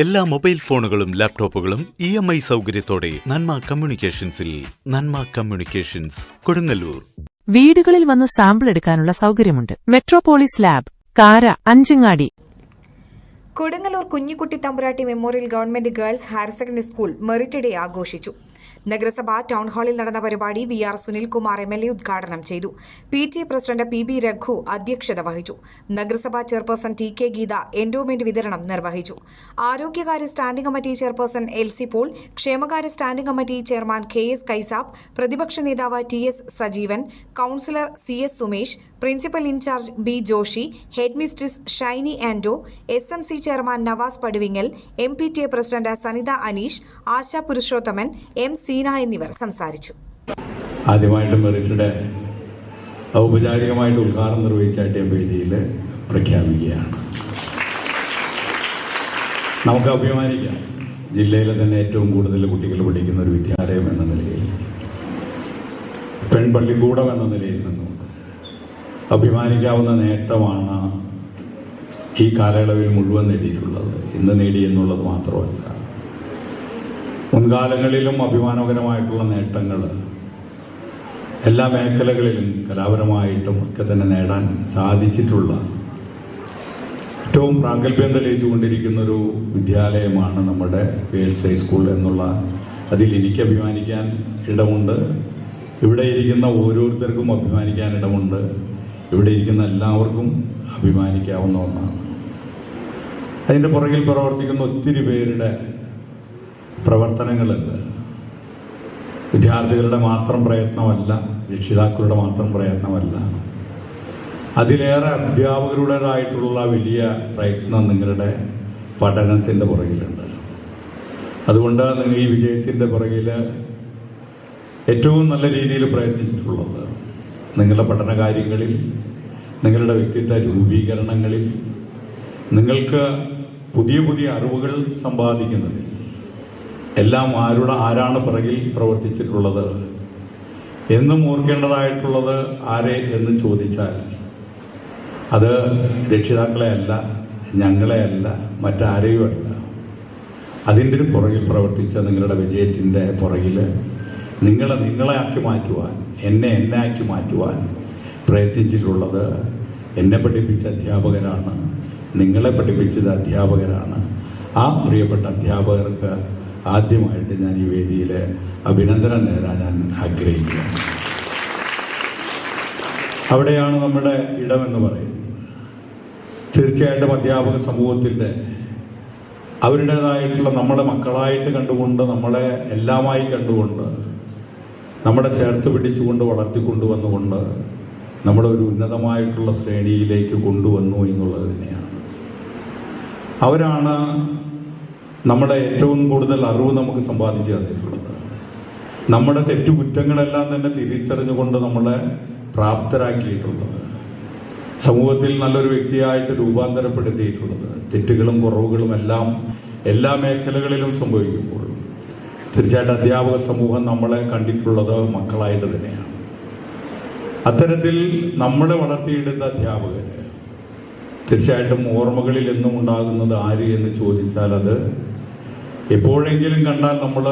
എല്ലാ മൊബൈൽ ഫോണുകളും ലാപ്ടോപ്പുകളും ഇ എം ഐ സൗകര്യത്തോടെ നന്മ കമ്മ്യൂണിക്കേഷൻസിൽ നന്മ കമ്മ്യൂണിക്കേഷൻസ് കൊടുങ്ങല്ലൂർ. വീടുകളിൽ വന്ന് സാമ്പിൾ എടുക്കാനുള്ള സൗകര്യമുണ്ട്. മെട്രോപോളിസ് ലാബ് കാര Anchangadi. Kodungallur Kunhikutty Thampuratti memorial government girls higher secondary school merit day ആഘോഷിച്ചു. നഗരസഭ ടൗൺ ഹാളിൽ നടന്ന പരിപാടി V R Sunilkumar M L A ഉദ്ഘാടനം ചെയ്തു. P T A president P B Raghu അധ്യക്ഷത വഹിച്ചു. നഗരസഭാ chairperson T K Geetha endowment വിതരണം നിർവഹിച്ചു. ആരോഗ്യകാര്യ standing committee chairperson L C Paul ക്ഷേമകാര്യ standing committee chairman K S Kaisab പ്രതിപക്ഷ നേതാവ് T S Sajeevan councillor C S Sumesh principal in charge B Joshy head mistress Shiny Anto S M C chairman Navas Paduvingal M P T A president Sanitha Aneesh Asha Purushothaman M Seena എന്നിവർ സംസാരിച്ചു. ഔപചാരികമായിട്ട് ഉദ്ഘാടനം നിർവഹിച്ച വേദിയിൽ പ്രഖ്യാപിക്കുകയാണ്. നമുക്ക് അഭിമാനിക്കാം. ജില്ലയിലെ തന്നെ ഏറ്റവും കൂടുതൽ കുട്ടികൾ പഠിക്കുന്ന ഒരു വിദ്യാലയം എന്ന നിലയിൽ പെൺപള്ളിക്കൂടം എന്ന നിലയിൽ നിന്നുകൊണ്ട് അഭിമാനിക്കാവുന്ന നേട്ടമാണ് ഈ കാലയളവിൽ മുഴുവൻ നേടിയിട്ടുള്ളത്. ഇന്ന് നേടി എന്നുള്ളത് മാത്രമല്ല മുൻകാലങ്ങളിലും അഭിമാനകരമായിട്ടുള്ള നേട്ടങ്ങൾ എല്ലാ മേഖലകളിലും കലാപരമായിട്ടും ഒക്കെ തന്നെ നേടാൻ സാധിച്ചിട്ടുള്ള ഏറ്റവും പ്രാഗൽഭ്യം തെളിയിച്ചുകൊണ്ടിരിക്കുന്ന ഒരു വിദ്യാലയമാണ് നമ്മുടെ വേൾസ് ഹൈസ്കൂൾ എന്നുള്ള അതിൽ എനിക്ക് അഭിമാനിക്കാൻ ഇടമുണ്ട്. ഇവിടെ ഇരിക്കുന്ന ഓരോരുത്തർക്കും അഭിമാനിക്കാൻ ഇടമുണ്ട്. ഇവിടെ ഇരിക്കുന്ന എല്ലാവർക്കും അഭിമാനിക്കാവുന്ന ഒന്നാണ്. അതിന്റെ പുറകിൽ പ്രവർത്തിക്കുന്ന ഒത്തിരി പേരുടെ പ്രവർത്തനങ്ങളുണ്ട്. വിദ്യാർത്ഥികളുടെ മാത്രം പ്രയത്നമല്ല രക്ഷിതാക്കളുടെ മാത്രം പ്രയത്നമല്ല. അതിലേറെ അധ്യാപകരുടേതായിട്ടുള്ള വലിയ പ്രയത്നം നിങ്ങളുടെ പഠനത്തിന്റെ പുറകിലുണ്ട്. അതുകൊണ്ട് നിങ്ങൾ ഈ വിജയത്തിന്റെ പുറകിൽ ഏറ്റവും നല്ല രീതിയിൽ പ്രയത്നിച്ചിട്ടുള്ളത് നിങ്ങളുടെ പഠനകാര്യങ്ങളിൽ നിങ്ങളുടെ വ്യക്തിത്വ രൂപീകരണങ്ങളിൽ നിങ്ങൾക്ക് പുതിയ പുതിയ അറിവുകൾ സമ്പാദിക്കുന്നതിൽ എല്ലാം ആരുടെ ആരാണ് പിറകിൽ പ്രവർത്തിച്ചിട്ടുള്ളത്? എന്നും ഓർക്കേണ്ടതായിട്ടുള്ളത് ആരെ എന്ന് ചോദിച്ചാൽ അത് രക്ഷിതാക്കളെ അല്ല ഞങ്ങളെ അല്ല മറ്റാരെയും അല്ല. അതിന്റെ പുറകിൽ പ്രവർത്തിച്ച നിങ്ങളുടെ വിജയത്തിന്റെ പുറകിൽ നിങ്ങളെ നിങ്ങളെ ആക്കി മാറ്റുവാൻ എന്നെ എന്നെ ആക്കി മാറ്റുവാൻ പ്രയത്നിച്ചിട്ടുള്ളത് എന്നെ പഠിപ്പിച്ച അധ്യാപകരാണ് നിങ്ങളെ പഠിപ്പിച്ചത് അധ്യാപകരാണ്. ആ പ്രിയപ്പെട്ട അധ്യാപകർക്ക് ആദ്യമായിട്ട് ഞാൻ ഈ വേദിയിൽ അഭിനന്ദനം നേരാൻ ഞാൻ ആഗ്രഹിക്കുന്നു. അവിടെയാണ് നമ്മുടെ ഇടമെന്ന് പറയുന്നത്. തീർച്ചയായിട്ടും അധ്യാപക സമൂഹത്തിന്റെ അവരുടേതായിട്ടുള്ള നമ്മുടെ മക്കളായിട്ട് കണ്ടുകൊണ്ട് നമ്മളെ എല്ലാമായി കണ്ടുകൊണ്ട് നമ്മളെ ചേർത്ത് പിടിച്ചുകൊണ്ട് വളർത്തിക്കൊണ്ടുവന്നുകൊണ്ട് ഒരു ഉന്നതമായിട്ടുള്ള ശ്രേണിയിലേക്ക് കൊണ്ടുവന്നു എന്നുള്ളത് തന്നെയാണ്. അവരാണ് നമ്മുടെ ഏറ്റവും കൂടുതൽ അറിവ് നമുക്ക് സമ്പാദിച്ചു തന്നിട്ടുള്ളത്. നമ്മുടെ തെറ്റുകുറ്റങ്ങളെല്ലാം തന്നെ തിരിച്ചറിഞ്ഞുകൊണ്ട് നമ്മളെ പ്രാപ്തരാക്കിയിട്ടുള്ളത്. സമൂഹത്തിൽ നല്ലൊരു വ്യക്തിയായിട്ട് രൂപാന്തരപ്പെടുത്തിയിട്ടുള്ളത്. തെറ്റുകളും കുറവുകളും എല്ലാം എല്ലാ മേഖലകളിലും സംഭവിക്കുമ്പോൾ തീർച്ചയായിട്ടും അധ്യാപക സമൂഹം നമ്മളെ കണ്ടിട്ടുള്ളത് മക്കളായിട്ട് തന്നെയാണ്. അത്തരത്തിൽ നമ്മളെ വളർത്തിയെടുത്ത അധ്യാപകര് തീർച്ചയായിട്ടും ഓർമ്മകളിൽ എന്നും ഉണ്ടാകുന്നത് ആര് എന്ന് ചോദിച്ചാൽ അത് എപ്പോഴെങ്കിലും കണ്ടാൽ നമ്മൾ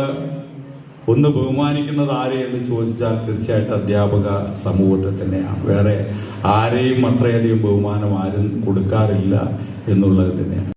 ഒന്ന് ബഹുമാനിക്കുന്നത് ആരെ എന്ന് ചോദിച്ചാൽ തീർച്ചയായിട്ടും അധ്യാപക സമൂഹത്തെ തന്നെയാണ്. വേറെ ആരെയും അത്രയധികം ബഹുമാനം ആരും കൊടുക്കാറില്ല എന്നുള്ളത് തന്നെയാണ്.